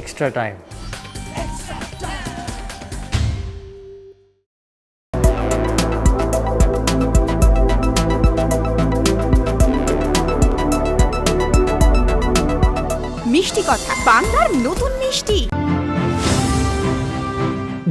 Extra time মিষ্টি কথা বাংলার নতুন মিষ্টি।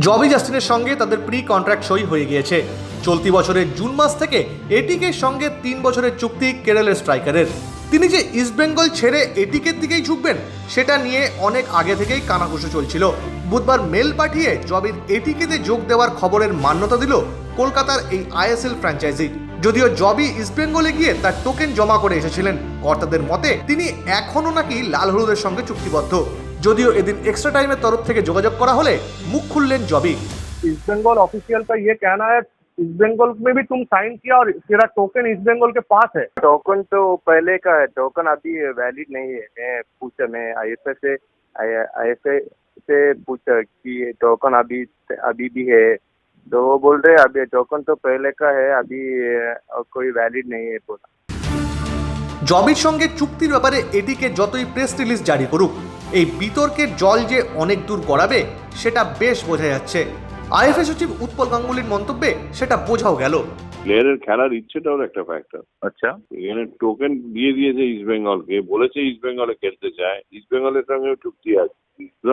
জবি জাস্টিনের সঙ্গে তাদের প্রি কন্ট্রাক্ট সই হয়ে গিয়েছে। চলতি বছরের জুন মাস থেকে এটিকে সঙ্গে তিন বছরের চুক্তি কেরলের স্ট্রাইকারের। তিনি যে ইস্টবেঙ্গল ছেড়ে এটিকের দিকেই ঝুঁকবেন সেটা নিয়ে অনেক আগে থেকেই কানাঘুষো চলছিল বুধবার মেল পাঠিয়ে জবির এটিকেতে যোগ দেওয়ার খবরের মান্যতা দিল কলকাতার এই আইএসএল ফ্র্যাঞ্চাইজি যদিও জবি ইস্টবেঙ্গলে গিয়ে তার টোকেন জমা করে এসেছিলেন কর্তাদের মতে তিনি এখনও নাকি লাল হলুদের সঙ্গে চুক্তিবদ্ধ যদিও এদিন এক্সট্রা টাইমের তরফ থেকে যোগাযোগ করা হলে মুখ খুললেন জবি ईस्ट बंगाल ऑफिशियल का ये कहना है ईस्ट बंगाल में भी तुम साइन किया और तेरा टोकन ईस्ट बंगाल के पास है टोकन तो पहले का है टोकन अभी वैलिड नहीं है मैं पूछा मैं आईएफए से आईएफए से पूछा कि ये टोकन अभी अभी भी है तो वो बोल रहे अभी टोकन तो पहले का है अभी अ, कोई वैलिड नहीं है बोला জবির সঙ্গে চুক্তির ব্যাপারে এটিকে যতই প্রেস রিলিজ জারি করুক এই বিতর্কের জল যে অনেক দূর গড়াবে সেটা বেশ বোঝা যাচ্ছে আইএফএ সচিব উৎপল গাঙ্গুলির মন্তব্যে সেটা বোঝাও গেল। প্লেয়ারের খেলার ইচ্ছেটাও একটা ফ্যাক্টর আচ্ছা। এখানে টোকেন দিয়ে দিয়েছে ইস্ট বেঙ্গলকে বলেছে ইস্ট বেঙ্গলে খেলতে চায় ইস্ট বেঙ্গলের সঙ্গে চুক্তি আছে।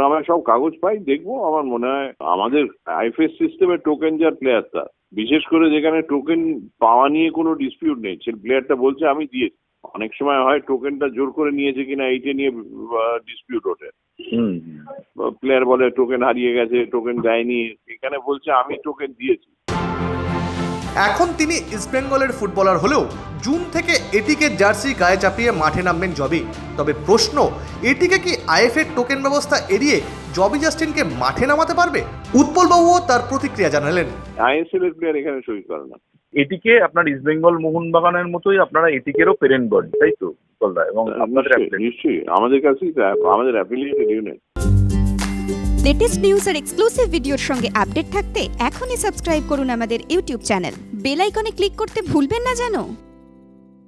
আমরা সব কাগজ পাই দেখব আমার মনে হয় আমাদের আইফএস সিস্টেমের টোকেন যার প্লেয়ার তার বিশেষ করে যেখানে টোকেন পাওয়া নিয়ে কোনো ডিসপিউট নেই সে প্লেয়ারটা বলছে আমি দিয়েছি। অনেক সময় হয় টোকেনটা জোর করে নিয়েছে কিনা এইটা নিয়ে ডিসপিউট ওঠে। প্লেয়ার বলে টোকেন হারিয়ে গেছে টোকেন দেয়নি এখানে বলছে আমি টোকেন দিয়েছি। এখন তিনি ইস্টবেঙ্গলের ফুটবলার হলেও জুন থেকে এটিকে জার্সি গায়ে চাপিয়ে মাঠে নামবেন জবি। তবে প্রশ্ন এটিকে কি আইএফএর টোকেন ব্যবস্থা এড়িয়ে জবি জাস্টিনকে মাঠে নামাতে পারবে? উৎপলবাবুও তার প্রতিক্রিয়া জানালেন। আইএসএল এর প্লেয়ার এখানে সই করে না। এটিকে আপনার ইস্ট বেঙ্গল মোহনবাগানের মতোই আপনারা এটিকেরও পেরেন্ট বডি তাই তো কলদা এবং আপনাদের নিশ্চয়ই। আমাদের কাছেই আমাদের অ্যাফিলিয়েটেড ইউনিট লেটেস্ট নিউজ আর এক্সক্লুসিভ ভিডিওর সঙ্গে আপডেট থাকতে এখনই সাবস্ক্রাইব করুন আমাদের ইউটিউব চ্যানেল বেল আইকনে ক্লিক করতে ভুলবেন না জানো